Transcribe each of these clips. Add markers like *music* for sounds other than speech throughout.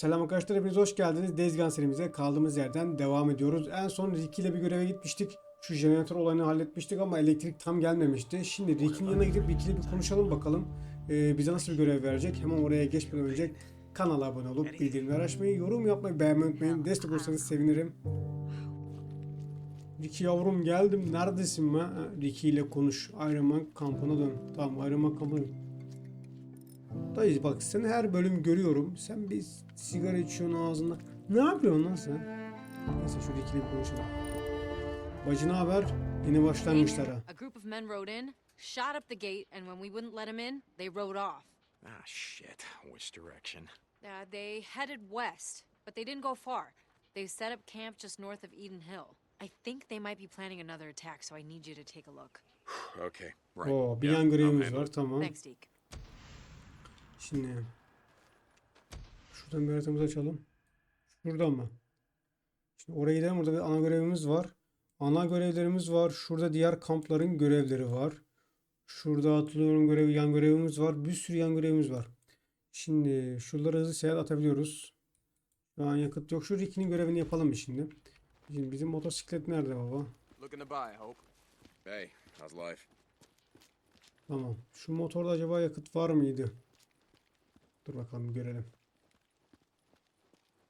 Selam arkadaşlar hepiniz hoş geldiniz. Dezgan serimize kaldığımız yerden devam ediyoruz. En son Ricky ile bir göreve gitmiştik. Şu jeneratör olayını halletmiştik ama elektrik tam gelmemişti. Şimdi Ricky'nin yanına gidip Ricky ile bir konuşalım bakalım. Ee, bize nasıl bir görev verecek? Hemen oraya geçmeden önce kanala abone olup bildirimleri açmayı, yorum yapmayı, beğenmeyi unutmayın. Destek olursanız sevinirim. Ricky yavrum geldim. Neredesin be? Ricky ile konuş. Iron Man kampına dön. Tamam Iron Man kampına dön. Dayı bak seni her bölüm görüyorum. Sen bir sigara içiyorsun ağzında. Ne yapıyorsun lan sen? Neyse şöyle ikili bir konuşalım. Bacı ne haber? Yeni başlangıçlara. A group of men rode in, shot up the gate, and when we wouldn't let them in, they rode off. Ah, shit. Which direction? Uh, they headed west, but they didn't go far. They set up camp just north of Eden Hill. I think they might be planning another attack, so I need you to take a look. *sighs* Okay, right. Oo bir Yeah, yan handle var tamam. Thanks, Deke. Şimdi şuradan bir haritamızı açalım. Şuradan mı? Şimdi oraya gidelim. Orada bir ana görevimiz var. Ana görevlerimiz var. Şurada diğer kampların görevleri var. Şurada hatırlıyorum görev, yan görevimiz var. Bir sürü yan görevimiz var. Şimdi şuralara hızlı seyahat atabiliyoruz. Şu an yakıt yok. Şu Ricky'nin görevini yapalım mı şimdi? Şimdi bizim motosiklet nerede baba? Tamam. Şu motorda acaba yakıt var mıydı? Dur bakalım görelim.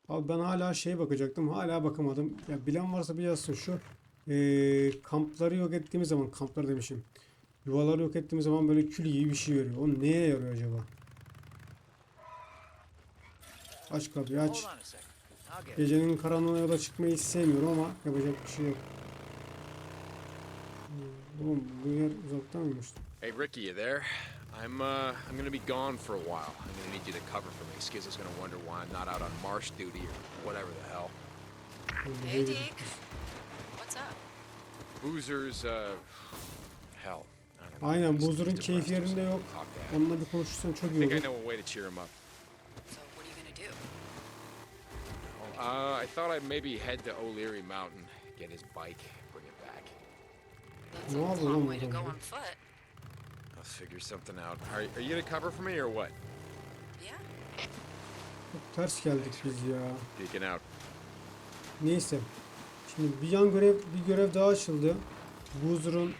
Abi ben hala şeye bakacaktım. Hala bakamadım. Ya bilen varsa bir yazsın şu. eee, kampları yok ettiğimiz zaman kamplar demişim. Yuvaları yok ettiğimiz zaman böyle kül gibi bir şey veriyor. O neye yarıyor acaba? Aç kapıyı aç. Gecenin karanlığına yola çıkmayı sevmiyorum ama yapacak bir şey yok. Oğlum bu yer uzaktan mıymış? Hey, Ricky, you there? I'm, uh, I'm gonna be gone for a while. I'm gonna need you to cover for me. Skiz is gonna wonder why I'm not out on marsh duty or whatever the hell. Hey, Deke. What's up? Boozer's, uh, hell. I don't know. Aynen He's- Buzur'un he's keyfi depressed or yerinde yok. something. Talk him. Onunla bir konuşursan çok I think I olur. know a way to cheer him up. So, what are you gonna do? Uh, I thought I'd maybe head to O'Leary Mountain, get his bike, bring it back. That's Ne a yapıyor long way to bu go adam? on foot. I'll figure something out. Are, are you gonna cover for me or what? Yeah. Çok ters geldik biz ya. Deacon out. Neyse. Şimdi bir yan görev, bir görev daha açıldı. Buzur'un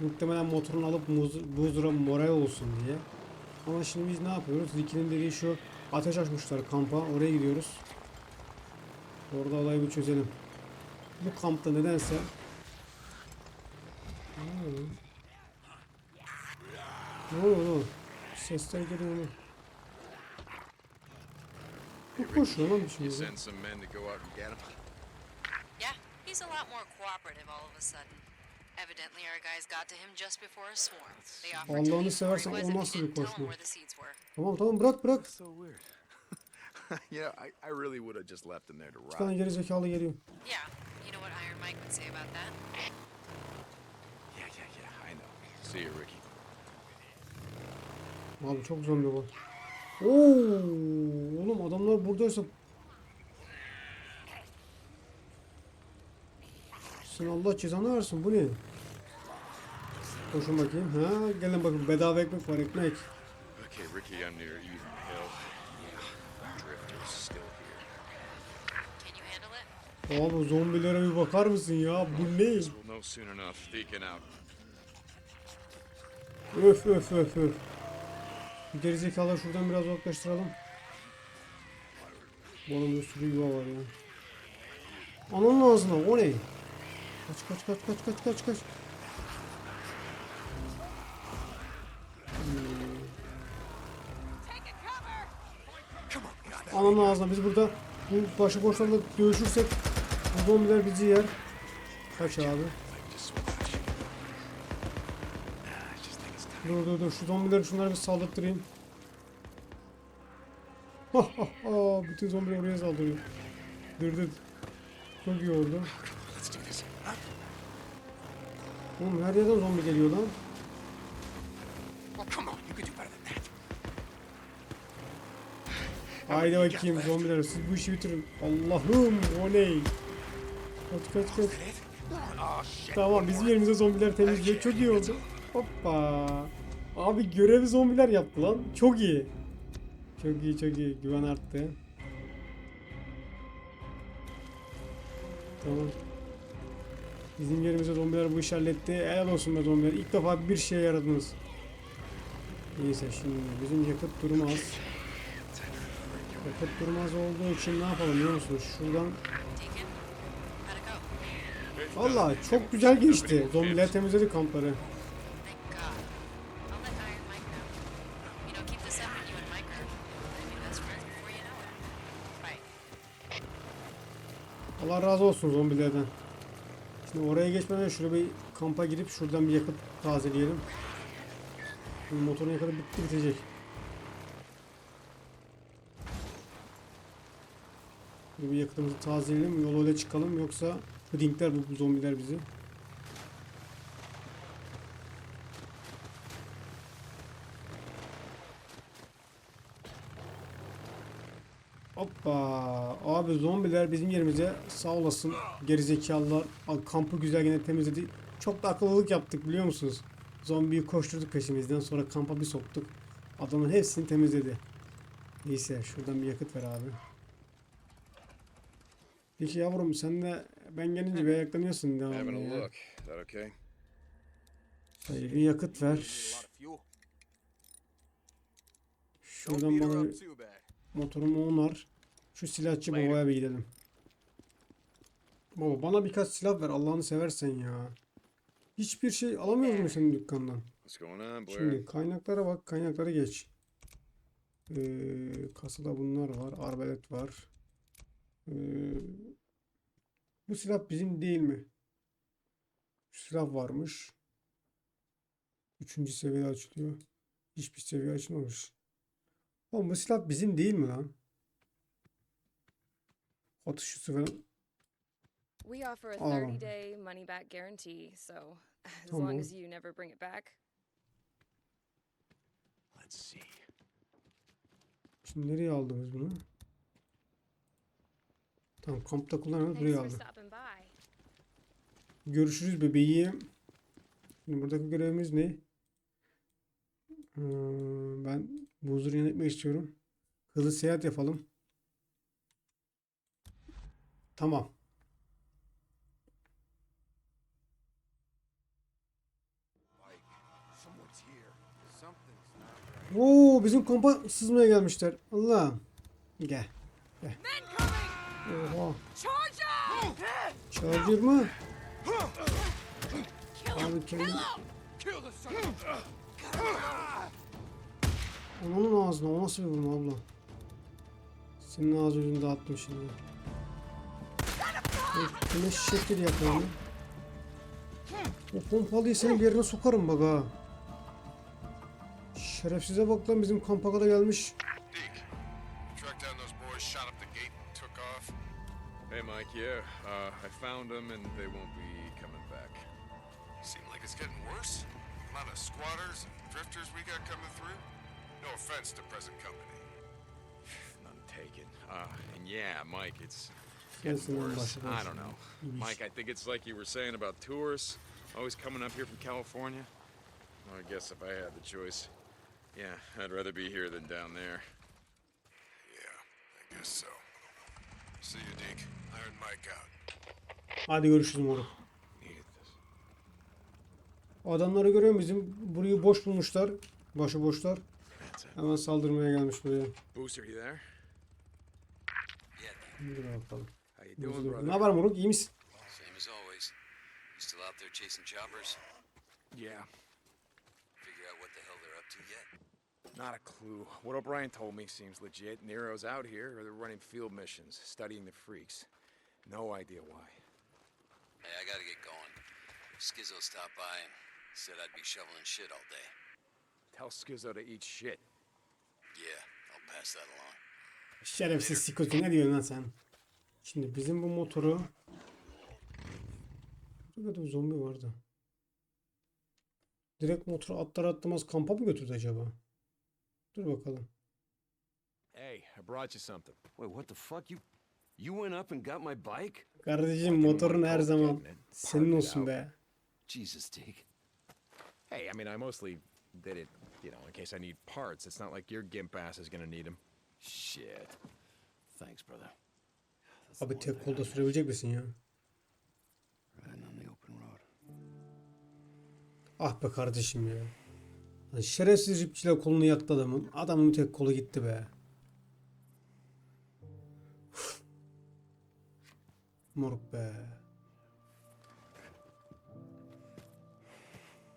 muhtemelen motorunu alıp Buzur'a moral olsun diye. Ama şimdi biz ne yapıyoruz? Ricky'nin dediği şu ateş açmışlar kampa. Oraya gidiyoruz. Orada olayı bir çözelim. Bu kampta nedense Ne oluyor? Ne oluyor oğlum? Sesler geliyor mu? Bu koşuyor lan bir. You send some men to go out and get him? Yeah, he's a lot more cooperative all of a sudden. Evidently, our guys got to him just before a swarm. They offered to Allah'ını leave where he seversen was o if he nasıl bir didn't tell 'em koşma? where the seeds were. Tamam tamam bırak bırak. So weird. *laughs* you know, I, I really would have just left him there to Bir tane rot. geri zekalı geliyor. Yeah, you know what Iron Mike would say about that? Yeah, yeah, yeah, I know. See you, Ricky. Abi çok zombi var. Oo, oğlum adamlar buradaysa Sen Allah cezanı versin bu ne? Koşun bakayım. Ha, gelin bakın bedava ekmek var ekmek. Okay, Ricky, I'm near Eden Hill. Yeah, Drifter's still here. Can you handle it? Abi zombilere bir bakar mısın ya? Bu ne? Öf öf öf öf. Bu gerizekalıları şuradan biraz uzaklaştıralım. Bu arada bir sürü yuva var ya. Ananın ağzına o ne? Kaç kaç kaç kaç kaç kaç kaç. Hmm. Ananın ağzına biz burada bu başıboşlarla dövüşürsek bu zombiler bizi yer. Kaç abi. Dur dur dur şu zombileri şunlara bir saldırtırayım. Ha ha ha bütün zombiler oraya saldırıyor. Dur dur. Çok iyi oldu. Oğlum her yerden zombi geliyor lan. Haydi bakayım zombiler siz bu işi bitirin. Allah'ım o ne? Kaç kaç kaç. Tamam bizim yerimize zombiler temizliyor. Çok iyi oldu. Hoppa. Abi görevi zombiler yaptı lan. Çok iyi. Çok iyi çok iyi. Güven arttı. Tamam. Bizim yerimize zombiler bu işi halletti. Helal olsun be zombiler. İlk defa bir şeye yaradınız. Neyse şimdi bizim yakıt durmaz. Yakıt durmaz olduğu için ne yapalım biliyor musunuz? Şuradan Valla çok güzel geçti. Zombiler temizledi kampları. Allah razı olsun zombilerden. Şimdi oraya geçmeden şuraya bir kampa girip şuradan bir yakıt tazeleyelim. Şimdi motorun yakıtı bitti bitecek. Şimdi bir yakıtımızı tazeleyelim. Yola öyle çıkalım yoksa hıdinkler bu zombiler bizi. Hoppa. Abi zombiler bizim yerimize sağ olasın gerizekalılar Al, kampı güzel gene temizledi. Çok da akıllılık yaptık biliyor musunuz? Zombiyi koşturduk peşimizden sonra kampa bir soktuk. Adamın hepsini temizledi. Neyse şuradan bir yakıt ver abi. Peki yavrum sen de ben gelince bir ayaklanıyorsun devamlı ya. Hayır, bir yakıt ver. Şuradan bana motorumu onar. Şu silahçı babaya bir gidelim. Baba bana birkaç silah ver Allah'ını seversen ya. Hiçbir şey alamıyor musun senin dükkandan? Şimdi kaynaklara bak, kaynaklara geç. Ee, kasada bunlar var, arbalet var. Ee, bu silah bizim değil mi? Şu silah varmış. Üçüncü seviye açılıyor. Hiçbir seviye açılmamış. Oğlum bu silah bizim değil mi lan? Atışçısı falan. We offer a Oh. 30 day money back guarantee, so as Tamam. long as you never bring it back. Let's see. Şimdi nereye aldınız bunu? Tamam kampta kullanıyoruz Thanks buraya for aldık. stopping by. Görüşürüz bebeğim. Şimdi buradaki görevimiz ne? Ee, ben bu huzuru yönetmek istiyorum. Hızlı seyahat yapalım. Tamam. Oo bizim kampa sızmaya gelmişler. Allah. Gel. Gel. Oha. Charger mı? Abi kendi... Onun ağzına o nasıl bir vurma abla? Senin ağzı yüzünü dağıttım şimdi. Kime şekil yapıyorum. O pompalıyı senin yerine sokarım bak ha. Şerefsize bak lan bizim kampa kadar gelmiş. The. Hey, Mike, yeah. Uh, I found them and they won't be coming back. Seem like it's getting worse. Amount of squatters and drifters we got coming through. No offense to present company. None taken. Uh, and yeah, Mike, it's Getting worse. I don't know. Mike, I think it's like you were saying about tourists always coming up here from California. Well, I guess if I had the choice, yeah, I'd rather be here than down there. Yeah, I guess so. See you, Deke. Iron Mike out. Hadi görüşürüz moruk. O adamları görüyor musun? Bizim burayı boş bulmuşlar. Başı boşlar. Hemen saldırmaya gelmiş buraya. Booster, you there? Dur bakalım. How you doing, Ne brother? haber moruk? İyi misin? Same as always. You still out there chasing choppers? Yeah, Figure out what the hell they're up to yet? not a clue. What O'Brien told me seems legit. Nero's out here, or they're running field missions, studying the freaks. No idea why. Hey, I gotta get going. Skizzo stopped by and said I'd be shoveling shit all day. Tell Skizzo to eat shit. Yeah, I'll pass that along. Şerefsiz sikotu ne diyorsun lan sen? Şimdi bizim bu motoru Burada bir zombi vardı. Direkt motoru atlar atlamaz kampa mı götürdü acaba? Dur bakalım. Hey, I brought you something. Wait, what the fuck? You you went up and got my bike? Kardeşim motorun her zaman senin olsun be. Jesus, Deke. Hey, I mean, I mostly did it, you know, in case I need parts. It's not like your gimp ass is gonna need them. Shit. Thanks, brother. Abi tek kolda sürebilecek misin ya? Ah be kardeşim ya. Lan şerefsiz ripçiyle kolunu yaktı adamın. Adamın tek kolu gitti be. Moruk be.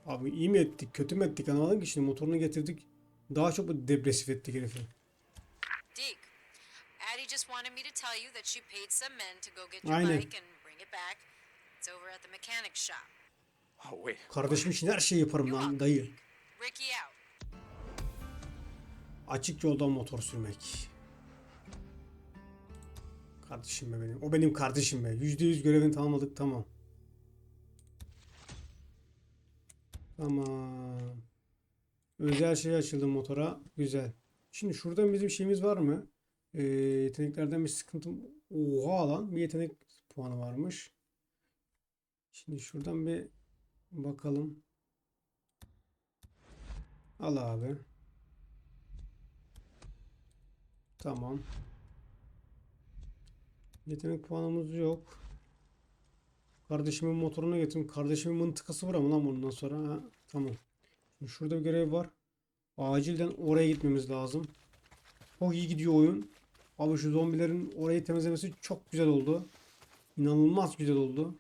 Abi iyi mi ettik kötü mü ettik anlamadım ki şimdi motorunu getirdik. Daha çok depresif ettik herifi. Deke, Addie just wanted me to tell you that she paid some men to go get your Aynen. bike and bring it back. It's over at the mechanic shop. Oh, wait. Kardeşim için her şeyi yaparım lan dayı. Ricky out. Açık yoldan motor sürmek. Kardeşim be benim. O benim kardeşim be. %100 görevini tamamladık tamam. Tamam. Özel şey açıldı motora. Güzel. Şimdi şuradan bizim şeyimiz var mı? Ee, yeteneklerden bir sıkıntım. Oha lan. Bir yetenek puanı varmış. Şimdi şuradan bir bakalım. Al abi. Tamam. Yetenek puanımız yok. Kardeşimin motorunu getirdim. Kardeşimin mıntıkası var ama lan bundan sonra. Ha, tamam. Şimdi şurada bir görev var. Acilden oraya gitmemiz lazım. Çok iyi gidiyor oyun. Abi şu zombilerin orayı temizlemesi çok güzel oldu. İnanılmaz güzel oldu.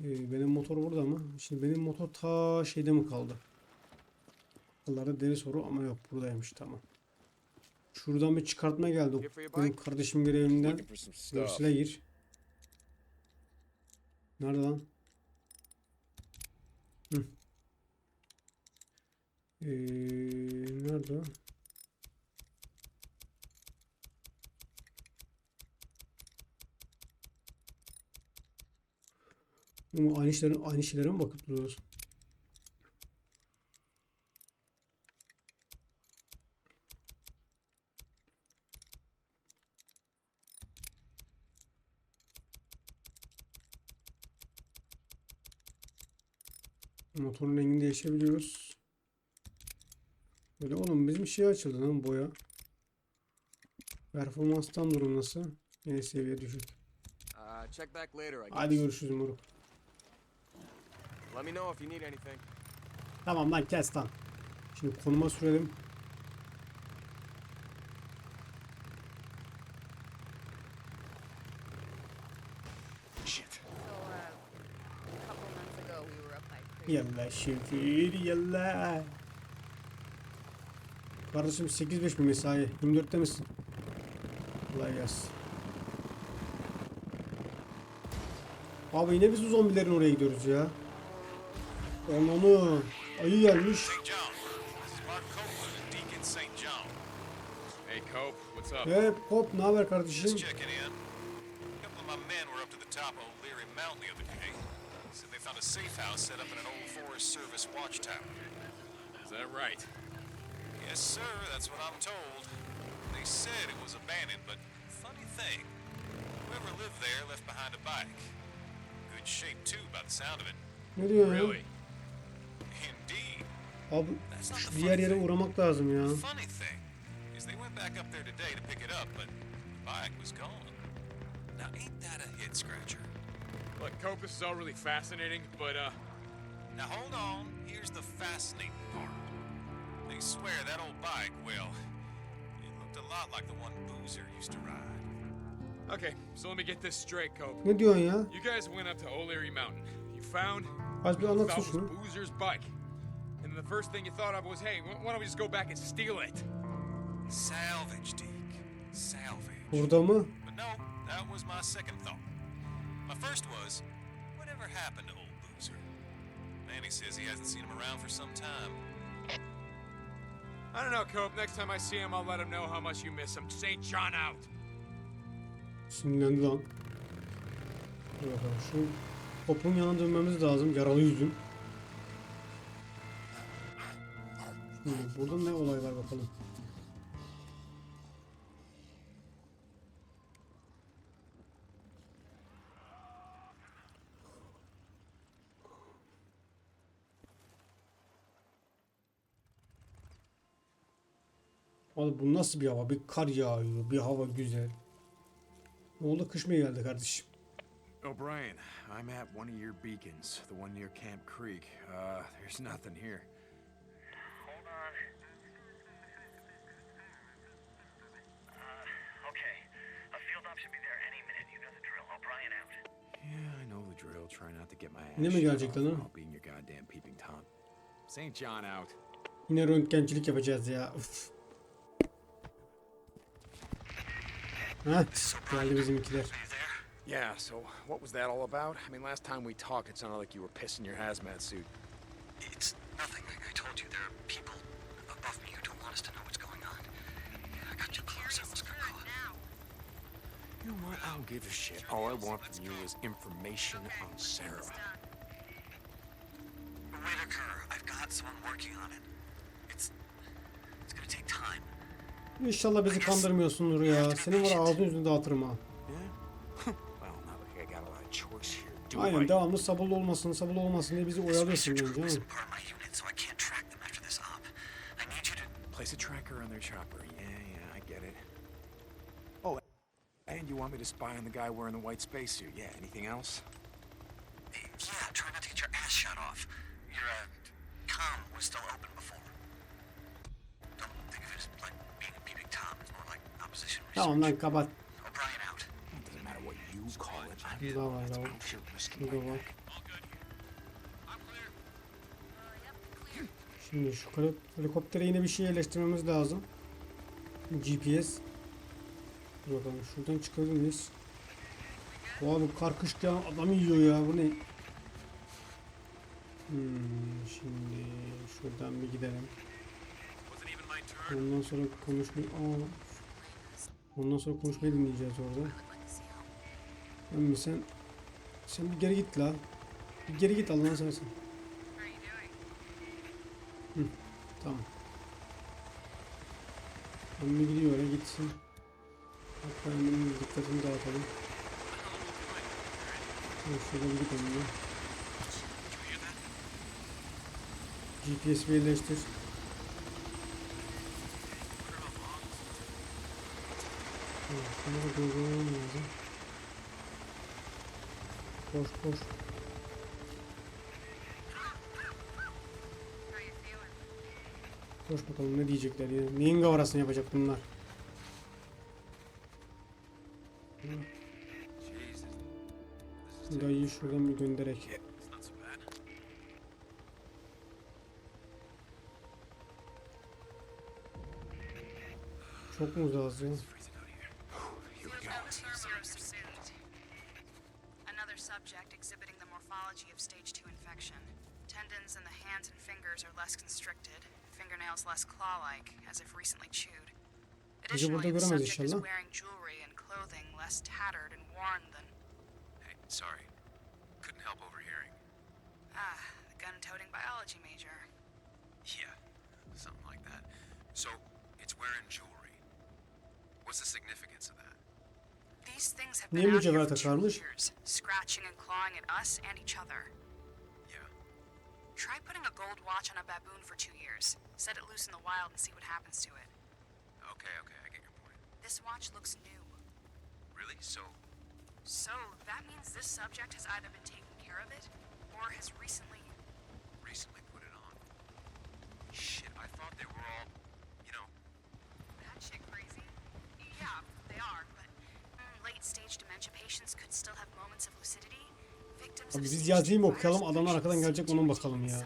Ee, benim motor burada mı? Şimdi benim motor ta şeyde mi kaldı? Buralarda deri soru ama yok buradaymış tamam. Şuradan bir çıkartma geldi. Benim kardeşim görevinden. Görsele gir. Nerede lan? Hı. Ee, nerede o? Ama aynı şeylere, aynı şeylere mi bakıp duruyoruz? Motorun rengini değişebiliyoruz. Böyle oğlum bizim şey açıldı lan boya. Performanstan durum nasıl? Yine seviye düşük. Uh, check back later, I guess. Hadi görüşürüz moruk. Let me know if you need anything. Tamam lan kes lan. Şimdi konuma sürelim. Shit. So, uh, a couple months ago, we were up by Pretty. Yallah şefir yallah. Kardeşim 8-5 mi mesai? 24'te misin? Kolay gelsin. Abi yine biz bu zombilerin oraya gidiyoruz ya. Onu ayı gelmiş. Hey, hop ne haber kardeşim? Just checking in. A couple of my men were up to the top of O'Leary Mountain the other day. Said they found a safe house set up in an old Forest Service watchtower. Is that right? Yes, sir, that's what I'm told. They said it was abandoned, but funny thing, whoever lived there left behind a bike. Good shape, too, by the sound of it. Ne diyor ya? Really? Indeed. Abi That's not şu the diğer funny yere thing. uğramak lazım ya. Funny thing is they went back up there today to pick it up, but the bike was gone. Now, ain't that a head scratcher? Look, Cope, this is all really fascinating, but, uh, Now, hold on. Here's the fascinating part. They swear that old bike, well, it looked a lot like the one Boozer used to ride. okay, so let me get this straight, Cope. Ne diyorsun ya? You guys went up to O'Leary Mountain. You found Az bir what you was şunu. Boozer's bike. And the first thing you thought of was, hey, why don't we just go back and steal it? Salvage, Deke. Salvage. Burada mı? But no, that was my second thought. My first was, whatever happened to old Boozer? Manny says he hasn't seen him around for some time. I don't know, Cope. Next time I see him, I'll let him know how much you miss him. St. John out. Sinirlendi lan. Dur bakalım şu topun yanına dönmemiz lazım. Yaralı yüzüm. Şimdi burada ne olay var bakalım. Abi bu nasıl bir hava? Bir kar yağıyor, bir hava güzel. Ne oldu? Kış mı geldi kardeşim? O'Brien, I'm at one of your beacons, the one near Camp Creek. Uh, there's nothing here. Hold on. Uh, okay. A field op should be there any minute. You know the drill. O'Brien out. Yeah, I know the drill. Try not to get my ass Yine mi shot gelecek lan o? while being your goddamn peeping Tom. St. John out. Yine röntgencilik yapacağız ya. Uf. Heh, geldi bizimkiler. Are? Yeah, so what was that all about? I mean, last time we talked, it sounded like you were pissing your hazmat suit. It's nothing. I, I told you there are people above me who don't want us to know what's going on. I got too close. I almost got caught. You know what? I don't give a shit. All I want from you is information on Sarah. İnşallah bizi kandırmıyorsundur ya. Senin var ağzını yüzünü dağıtırım ha. Aynen devamlı sabırlı olmasın, sabırlı olmasın diye bizi oyalıyorsun research bence group ama. isn't part of my unit, so I can't track them after this op. I need you to Place a tracker on their chopper. Yeah, yeah, I get it. Oh, and you want me to spy on the guy wearing the white spacesuit? Yeah, anything else? Yeah, try not to get your ass shut off. Your uh, comm was still open before. Don't think of it as like being a peeping tom. It's more like opposition research. Tamam lan kapat. O'Brien out. It doesn't matter what you call it. I'm Bir daha var daha var. out my var. neck. Şimdi şu heli- helikoptere yine bir şey yerleştirmemiz lazım. GPS. Dur bakalım şuradan çıkabilir miyiz? Oha bu kar kışlayan adam yiyor ya bu ne? Hmm, şimdi şuradan bir gidelim. Ondan sonra konuşmayı... Aa, ondan sonra konuşmayı dinleyeceğiz orada. Emmi sen... Sen bir geri git la. Bir geri git Allah'ını seversen. Tamam. Emmi gidiyor oraya gitsin. Hatta Emmi'nin dikkatini dağıtalım. Evet, Şurada bir git Emmi. GPS birleştir. Şunu da durdurmam lazım. Koş koş. Koş bakalım ne diyecekler ya. Neyin gavarasını yapacak bunlar? Dayıyı şuradan bir gönderek. Çok mu uzağız ya? Freezing out here. Here we go. Another subject exhibiting the morphology of stage 2 infection. Tendons in the hands and fingers are less constricted, fingernails less claw-like, as if recently chewed. Bizi Additionally, the subject is wearing jewelry and clothing less tattered and worn than... Hey, sorry. Couldn't help overhearing. Ah, the gun-toting biology major. Yeah, something like that. So, it's wearing jewelry. What's the significance of that? These things have Niye been out here mücevher for two takarmış? years, scratching and clawing at us and each other. Yeah. Try putting a gold watch on a baboon for two years. Set it loose in the wild and see what happens to it. Okay, okay, I get your point. This watch looks new. Really? So, So, that means this subject has either been taking care of it, or has recently... recently put it on. Shit, I thought they were all, you know, That shit crazy? Yeah, they are, Abi biz yazayım okuyalım, adamlar arkadan gelecek, be bakalım ya.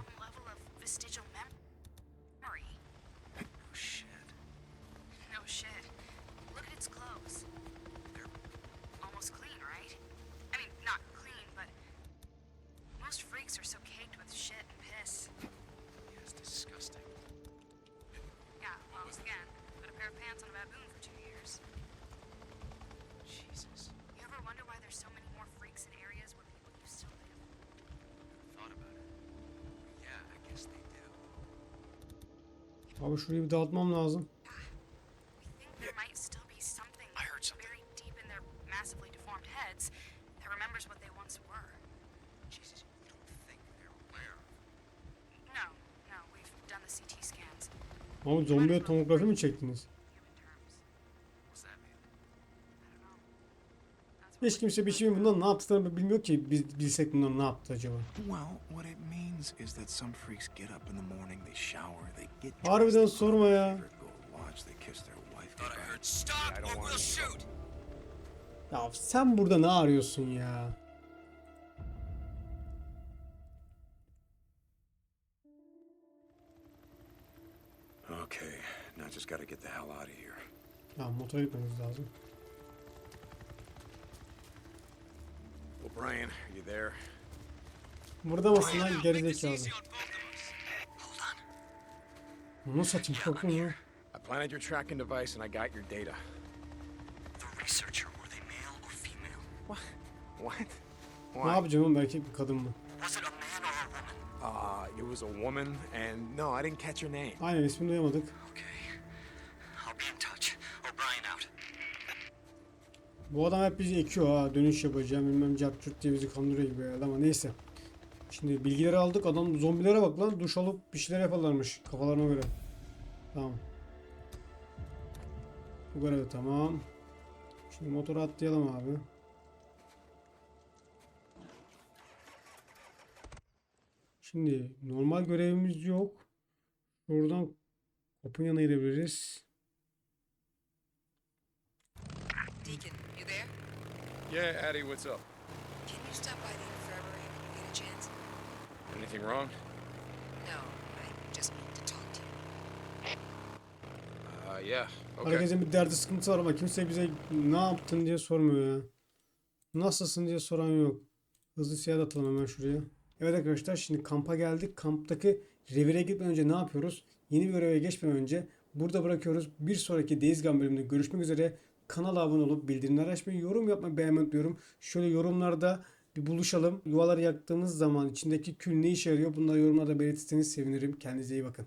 We've done the CT scans. Abi zombiye tomografi mi çektiniz? Human terms. what's that mean? I don't know. That's Hiç kimse bir şey bundan ne yaptıklarını bilmiyor ki biz bilsek bunlar ne yaptı acaba. Well, what it means is that some freaks get up in the morning, they shower, they get Harbiden sorma ya. Ya sen burada ne arıyorsun ya? Okay, now just gotta get the hell out of here. Ya motora gitmemiz lazım. O'Brien, are you there? Burada mısın lan gerizekalı? Hold on. Bunu satayım korkun ya. I planted your tracking device and I got your data. The researcher, were they male or female? What? What? Ne Why? yapacağım oğlum belki bir kadın mı? Was it a man or a woman? Uh, it was a woman, and no, I didn't catch her name. Aynen ismini duyamadık. Okay. Bu adam hep bizi ekiyor ha. Dönüş yapacağım bilmem cart curt diye bizi kandırıyor gibi herhalde ama neyse. Şimdi bilgileri aldık. Adam zombilere bak lan. Duş alıp bir şeyler yaparlarmış. Kafalarına göre. Tamam. Bu görev tamam. Şimdi motora atlayalım abi. Şimdi normal görevimiz yok. Buradan kapının yanına gidebiliriz. Deacon, you there? Yeah, Addie, what's up? Can you stop by the infirmary when you get a chance? Anything wrong? No, I just need to talk to you. Uh, yeah. Okay. Herkesin bir derdi sıkıntısı var ama kimse bize ne yaptın diye sormuyor ya. Nasılsın diye soran yok. Hızlı siyah atalım hemen şuraya. Evet arkadaşlar şimdi kampa geldik. Kamptaki revire gitmeden önce ne yapıyoruz? Yeni bir göreve geçmeden önce burada bırakıyoruz. Bir sonraki Days Gone bölümünde görüşmek üzere. Kanala abone olup bildirimleri açmayı, yorum yapmayı beğenmeyi unutmuyorum. Şöyle yorumlarda bir buluşalım. Yuvaları yaktığımız zaman içindeki kül ne işe yarıyor? Bunları yorumlarda belirtirseniz sevinirim. Kendinize iyi bakın.